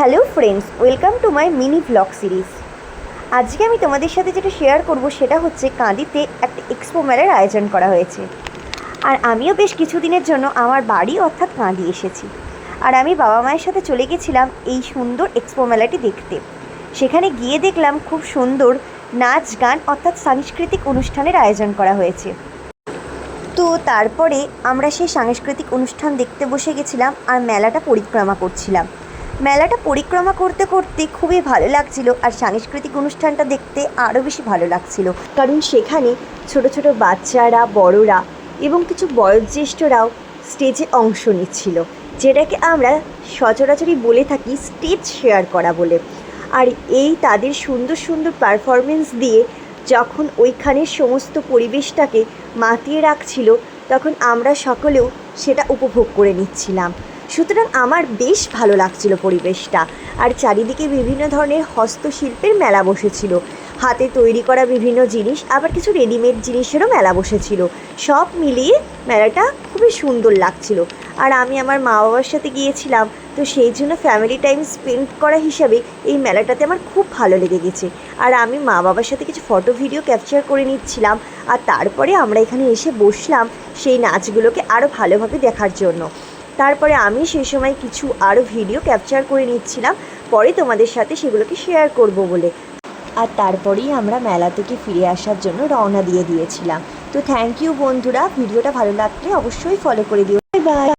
Hello friends, welcome to my mini blog series. আজকে আমি তোমাদের সাথে যেটা শেয়ার করব সেটা হচ্ছে কাঁদিতে একটা এক্সপো মেলার আয়োজন করা হয়েছে। আর আমিও বেশ কিছুদিনের জন্য আমার বাড়ি অর্থাৎ কাঁদি এসেছি। আর আমি বাবা মায়ের সাথে চলে গেছিলাম এই সুন্দর এক্সপো মেলাটি দেখতে। সেখানে গিয়ে দেখলাম খুব সুন্দর নাচ, গান অর্থাৎ সাংস্কৃতিক অনুষ্ঠানের আয়োজন করা হয়েছে। তো তারপরে আমরা সেই সাংস্কৃতিক অনুষ্ঠান দেখতে বসে গেছিলাম আর মেলাটা পরিক্রমা করছিলাম। মেলাটা পরিক্রমা করতে করতে খুবই ভালো লাগছিল আর সাংস্কৃতিক অনুষ্ঠানটা দেখতে আরও বেশি ভালো লাগছিল। কারণ সেখানে ছোট ছোট বাচ্চারা, বড়রা এবং কিছু বয়োজ্যেষ্ঠরাও স্টেজে অংশ নিচ্ছিল, যেটাকে আমরা সচরাচরই বলে থাকি স্টেজ শেয়ার করা বলে। আর এই তাদের সুন্দর সুন্দর পারফরমেন্স দিয়ে যখন ওইখানের সমস্ত পরিবেশটাকে মাতিয়ে রাখছিল, তখন আমরা সকলেও সেটা উপভোগ করে নিচ্ছিলাম। সুতরাং আমার বেশ ভালো লাগছিল পরিবেশটা। আর চারিদিকে বিভিন্ন ধরনের হস্তশিল্পের মেলা বসেছিল। হাতে তৈরি করা বিভিন্ন জিনিস, আবার কিছু রেডিমেড জিনিসেরও মেলা বসেছিল। সব মিলিয়ে মেলাটা খুবই সুন্দর লাগছিল। আর আমি আমার মা বাবার সাথে গিয়েছিলাম, তো সেই জন্য ফ্যামিলি টাইম স্পেন্ড করা হিসাবে এই মেলাটাতে আমার খুব ভালো লেগে গেছে। আর আমি মা বাবার সাথে কিছু ফটো ভিডিও ক্যাপচার করে নিচ্ছিলাম, আর তারপরে আমরা এখানে এসে বসলাম সেই নাচগুলোকে আরও ভালোভাবে দেখার জন্য। তারপরে আমি সেই সময় কিছু আরও ভিডিও ক্যাপচার করে নিচ্ছিলাম। পরে তোমাদের সাথে সেগুলোকে শেয়ার করব বলে। আর তারপরেই আমরা মেলা থেকে ফিরে আসার জন্য রওনা দিয়ে দিয়েছিলাম। তো থ্যাংক ইউ বন্ধুরা ভিডিওটা ভালো লাগলে অবশ্যই ফলো করে দিও। বাই